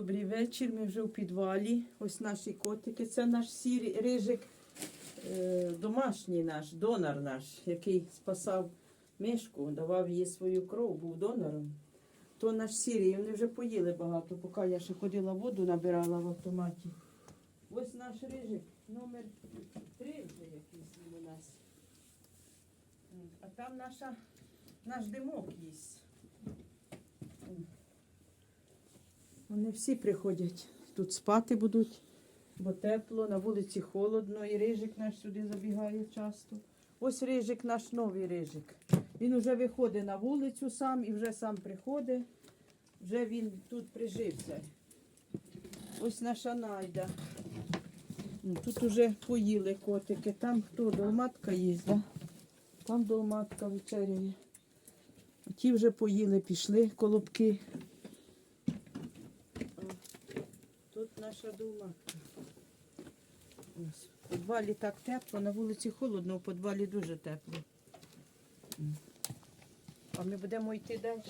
Добрий вечір. Ми вже у підвалі. Ось наші котики. Це наш сірий рижик, е, домашній наш, донор наш, який спасав мишку, давав їй свою кров, був донором. То наш сірий, вони вже поїли багато, поки я ще ходила воду, набирала в автоматі. Ось наш рижик, номер три вже якийсь у нас. А там наша, наш димок їсть. Вони всі приходять тут спати будуть, бо тепло, на вулиці холодно, і рижик наш сюди забігає часто. Ось рижик наш новий рижик. Він вже виходить на вулицю сам і вже сам приходить. Вже він тут прижився. Ось наша найда. Ну, Тут уже поїли котики. Там хто долматка да? Там долматка вечеряє. Ті вже поїли, пішли колобки. О, Тут наша долматка. Ось. Підвалі так тепло, на вулиці холодно, в підвалі дуже тепло. А ми будемо йти далі.